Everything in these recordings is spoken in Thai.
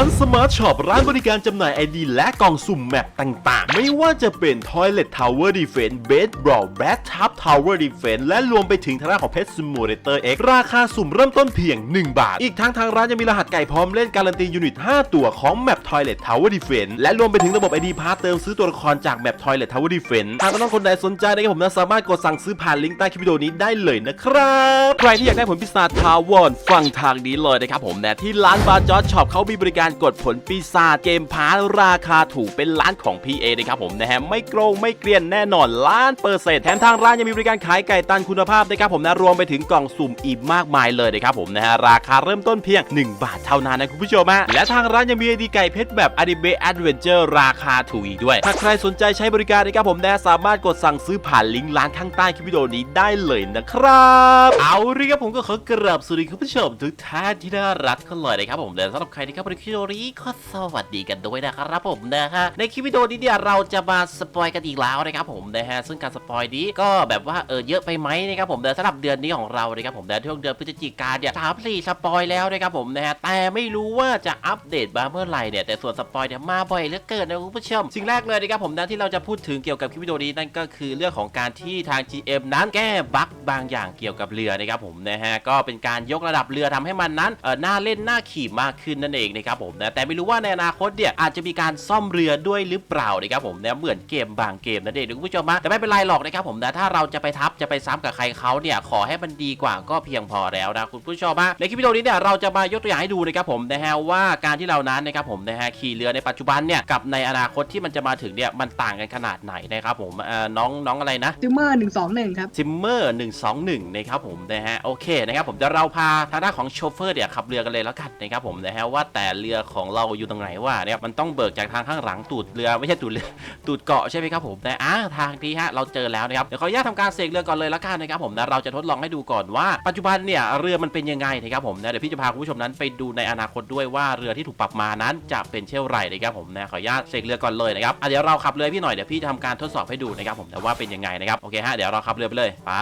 านสมาร์ทช็อปร้านบริการจำหน่ายไอดีและกล่องสุ่มแมปต่างๆ ไม่ว่าจะเป็น Toilet Tower Defense Bed Brawl Bathtub Tower Defense และรวมไปถึงทางด้านของ Pet Simulator X ราคาสุ่มเริ่มต้นเพียง 1 บาท อีกทั้งทางร้านยังมีรหัสไก่พร้อมเล่นการันตียูนิต 5 ตัวของแมป Toilet Tower Defense และรวมไปถึงระบบ ID Pass เติมซื้อตัวละครจากแมป Toilet Tower Defense หากน้องคนใดสนใจนะครับผมนะสามารถกดสั่งซื้อผ่านลิงก์ใต้คลิปวิดีโอนี้ได้เลยนะครับ ใครที่อยากได้ผลปีศาทาวอนฟังทางนี้เลยนะครับผมนะที่ร้านบาร์จอร์ช็อปเขามีบริการกดผลปีศาจเกมพาร์ราคาถูกเป็นร้านของ PA นะครับผมนะฮะไม่โกงไม่เกลียนแน่นอนล้านเปอร์เซ็นต์แถมทางร้านยังมีบริการขายไก่ตันคุณภาพนะครับผมนะรวมไปถึงกล่องสุ่มอีกมากมายเลยนะครับผมนะฮะราคาเริ่มต้นเพียง 1 บาทเท่านั้นนะคุณผู้ชมฮะและทางร้านยังมีไอดีไก่เพชรแบบอดิเบะแอดเวนเจอร์ราคาถูกอีกด้วย ถ้าใครสนใจใช้บริการนะครับผมนะสามารถกดสั่งซื้อผ่านลิงก์ร้านข้างใต้คลิปวิดีโอนี้ได้เลยนะครับ เอาเลยครับผมก็ขอกราบสวัสดีคุณผู้ชมทุกท่านที่น่ารักกันเลยนะครับผมและสำหรับใครที่เข้ามาในคลิปวิดีโอนี้ก็สวัสดีกันด้วยนะครับผมนะฮะในคลิปวิดีโอนี้เนี่ยเราจะมาสปอยกันอีกแล้วนะครับผมนะฮะซึ่งการสปอยนี้ก็แบบว่าเออเยอะไปไหมนะครับผมแต่สำหรับเดือนนี้ของเรานะครับผมในช่วงเดือนพฤศจิกายนเนี่ยสามสี่สปอยแล้วนะครับผมนะฮะแต่ไม่รู้ว่าจะอัปเดตมาเมื่อไหร่เนี่ยแต่ส่วนสปอยเนี่ยมาบ่อยเหลือเกินนะคุณผู้ชมสิ่งแรกเลยนะครับผมนะที่เราจะพูดถึงเกี่ยวกับคลิปวิดีโอนี้นั่นก็คือเรื่องของการที่ทาง GM นั้นแก้บั๊กบางอย่างเกี่ยวกับเรือนะครับผมนะฮะก็เป็นการยกระดับเรือทำให้มันนั้นเออน่าเล่นน่าขี่มากขึ้นนั่นเองนะครับผมนะแต่ไม่รู้ว่าในอนาคตเนี่ยอาจจะมีการซ่อมเรือด้วยหรือเปล่านะครับผมนะเหมือนเกมบางเกมนั่นเองนะคุณผู้ชมนะแต่ไม่เป็นไรหรอกนะครับผมนะถ้าเราจะไปทับจะไปซ้ำกับใครเขาเนี่ยขอให้มันดีกว่าก็เพียงพอแล้วนะคุณผู้ชมนะในคลิปวิดีโอนี้เนี่ยเราจะมายกตัวอย่างให้ดูนะครับผมนะฮะว่าการที่เรานั้นนะครับผมนะฮะขี่เรือในปัจจุบันเนี่ยกับในอนาคตที่มันจะมาถึงเนี่ยมันต่างกันขนาดไหนนะครับผมเอ่อน้องน้องอะไรนะซิมเมอร์หนึ่งสองหนึ่งครับซิมเมอร์121นะครับผมนะฮะโอเคนะครับผมจะเราพาทางด้านของโชเฟอร์เนี่ยขับเรือกันเลยแล้วกันนะครับผมนะฮะว่าแต่เรือของเราอยู่ตรงไหนว่าเนี่ยมันต้องเบิกจากทางข้างหลังตูดเรือไม่ใช่ตูดเรือตูดเกาะใช่ไหมครับผมนะอ่าทางที่ฮะเราเจอแล้วนะครับเดี๋ยวขออนุญาตทำการเสกเรือก่อนเลยล้วกันนะครับผมนะเราจะทดลองให้ดูก่อนว่า ปัจจุบันเนี่ยเรือมันเป็นยังไงนะครับผมนะเดี๋ยวพี่จะพาคุณผู้ชมนั้นไปดูในอนาคตด้วยว่าเรือที่ถูกปรับมานั้นจะเป็นเช่นไรนะครับผมนะขออนุญาตเสกเรือก่อนเลยนะครับอะเดี๋ยวเราขับเรือพี่หน่อยเดี๋ยวพี่จะทำการทดสอบให้ดูนะครับผมนะว่าเป็นยังไงนะครับโอเคฮะเดี๋ยวเราขับเรือไปเลยไป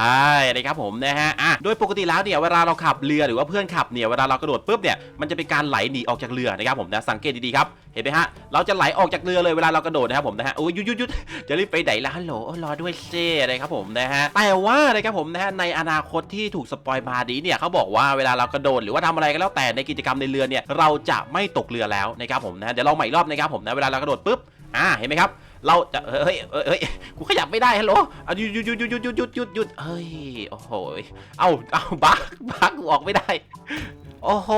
นะครับผมนะฮะอะโดยปกติแล้วเนี่ยเวลาเราขับเรือหรือว่าเพื่อนขับเนี่ยเวลาเรากระโดดปุ๊บเนี่ยมันจะเป็นการไหลหนีออกจากเรือนะครับผมนะสังเกตดีๆครับเห็นไหมฮะเราจะไหลออกจากเรือเลยเวลาเรากระโดดนะครับผมนะฮะโอ้ยยุดยุดยุดจะรีบไปไหนล่ะฮัลโหลรอด้วยเซ่นะครับผมนะฮะแต่ว่านะครับผมนะฮะในอนาคตที่ถูกสปอยมาดีเนี่ยเขาบอกว่าเวลาเรากระโดดหรือว่าทำอะไรก็แล้วแต่ในกิจกรรมในเรือเนี่ยเราจะไม่ตกเรือแล้วนะครับผมนะเดี๋ยวลองใหม่รอบนะครับผมนะเวลาเรากระโดดปุ๊บอ่าเห็นไหมครับเราจะเฮ้ยเฮ้ยกูขยับไม่ได้ฮัลโหลหยุดหยุดหยุดหยุดหยุดหยุดหยุดหยุดหยุดเฮ้ย โอ้โห เอาเอาบักบักกูออกไม่ได้ โอ้โห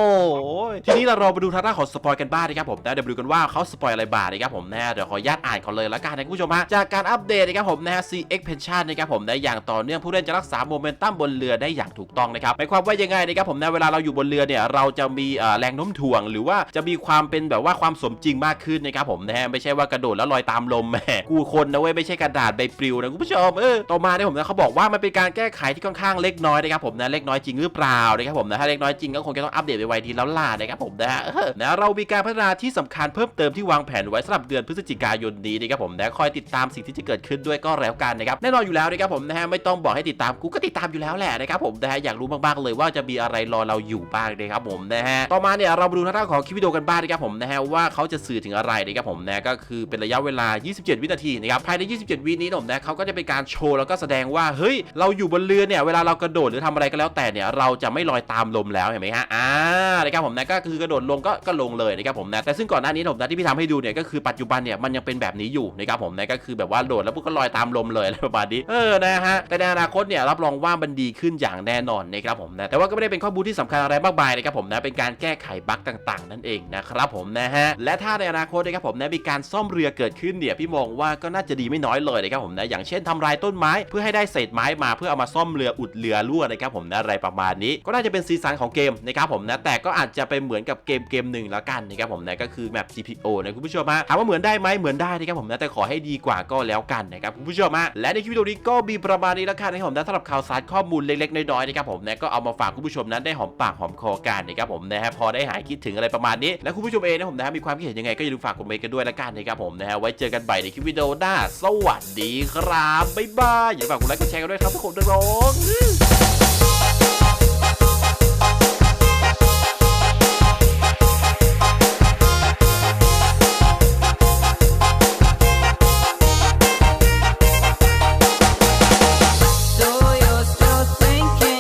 ทีนี้เรารอมาดูทางด้านของสปอยกันบ้างนะครับผมนะเดี๋ยวดูกันว่าเขาสปอยอะไรบ้างนะครับผมนะเดี๋ยวขออนุญาตอ่านเขาเลยละกันนะคุณผู้ชมฮะจากการอัปเดตนะครับผมนะฮะ CX Pension นะครับผมนะอย่างต่อเนื่องผู้เล่นจะรักษาโมเมนตัมบนเรือได้อย่างถูกต้องนะครับหมายความว่ายังไงนะครับผมนะเวลาเราอยู่บนเรือเนี่ยเราจะมีแรงโน้มถ่วง หรือว่าจะมีความเป็นแบบว่าความสมจริงมากขึ้นนะครับผมนะฮะไม่ใช่ว่ากระโดดแล้วลอยตามลมแหมกูคนนะเว้ยไม่ใช่กระดาษใบปลิวนะคุณผู้ชมเออต่อมาเนี่ยผมนะเขาบอกว่ามันเป็นการแก้ไขที่ค่อนข้างเล็กน้อยนะครับผมนะเล็กน้อยจริงหรือเปล่านะครับผมนะถ้าเล็กน้อยจริงก็คงจะต้องอัปเดตไปไวทีแล้วล่ะนะครับผมนะฮะนะเรามีการพัฒนาที่สำคัญเพิ่มเติมที่วางแผนไว้สำหรับเดือนพฤศจิกายนนี้นะครับผมนะคอยติดตามสิ่งที่จะเกิดขึ้นด้วยก็แล้วกันนะครับแน่นอนอยู่แล้วนะครับผมนะฮะไม่ต้องบอกให้ติดตามกูก็ติดตามอยู่แล้วแหละนะครับผมนะฮะอยากรู้มากๆเลยว่าจะมีอะไรรอเราอยู่บ้างนะครับผมนะฮะต่อมาเนี่ยเรามาดูทางด้านของคลิปวิดีโอกันบ้างนะครับผมนะฮะว่าเขาจะสื่อถึงอะไรนะครับผมนะก็คือเป็นระยะเวลา 27 วินาทีนะครับภายใน 27 วินี้ผมนะเขาก็จะเป็นการโชว์แล้วก็แสดงว่าเฮ้ยเราอยู่บนเรือเนี่ยเวลาเรากระโดดหรือทำอะไรก็แล้วแต่เนี่ยเราจะไม่ลอยตามลมแล้วเห็นไหมฮะอ่านะครับผมนะก็คือกระโดดลงก็ก็ลงเลยนะครับผมนะแต่ซึ่งก่อนหน้านี้ผมนะที่พี่ทำให้ดูเนี่ยก็คือปัจจุบันเนี่ยมันยังเป็นแบบนี้อยู่นะครับผมนะก็คือแบบว่าโดดแล้วพวกก็ลอยตามลมเลยอะไรประมาณนี้เออนะฮะแต่ในอนาคตเนี่ยรับรองว่ามันดีขึ้นอย่างแน่นอนนะครับผมนะแต่ว่าก็ไม่ได้เป็นข้อมูลที่สำคัญอะไรมากมายนะครับผมนะเป็นการแก้ไขบั๊กต่างๆ นั่นเองนะครับผมนะฮะและถ้าในอนาคตนะครับผมนะมีการซ่อมเรือเกิดขึ้นเนี่ยพี่มองว่าก็น่าจะดีไม่น้อยเลยนะครับผมนะอย่างเช่นทำลายต้นไม้เพื่อให้ได้เศษไม้มาเพื่อเอามาซ่อมเรืออุดเรือรั่วนะครับผมนะอะไรประมาณนี้ก็น่าจะเป็นซีซันของเกมนะครับผมนะแต่ก็อาจจะเป็นเหมือนกับเกมเกมหนึ่งแล้วกันนะครับผมนะก็คือแมป GPO นะคุณผู้ชมฮะถามว่าเหมือนได้ไหมเหมือนได้นะครับผมนะแต่ขอให้ดีกว่าก็แล้วกันนะครับคุณผู้ชมฮะและในคลิปวิดีโอนี้ก็มีประมาณนี้แล้วกันนะครับผมนะสำหรับข่าวสารข้อมูลเล็กๆน้อยๆนะครับผมนะก็เอามาฝากคุณผู้ชมนั้นได้หอมปากหอมคอกันนะครับผมนะฮะพอได้หายคิดถึงอะไรประมาณนี้และคุณผู้ชมเองนะผมนะฮะมีความคิดเห็นยังไงก็อย่าลืมฝากคอมเมนต์กันด้วยละกันนะครับผมนะฮะไว้เจอกันใหม่ในคลิปวิดีโอหน้าสวัสดีครับบ๊ายบายอย่าลืมฝากกดไลค์กดแชร์กันด้วยครับทุกคนนะน้อง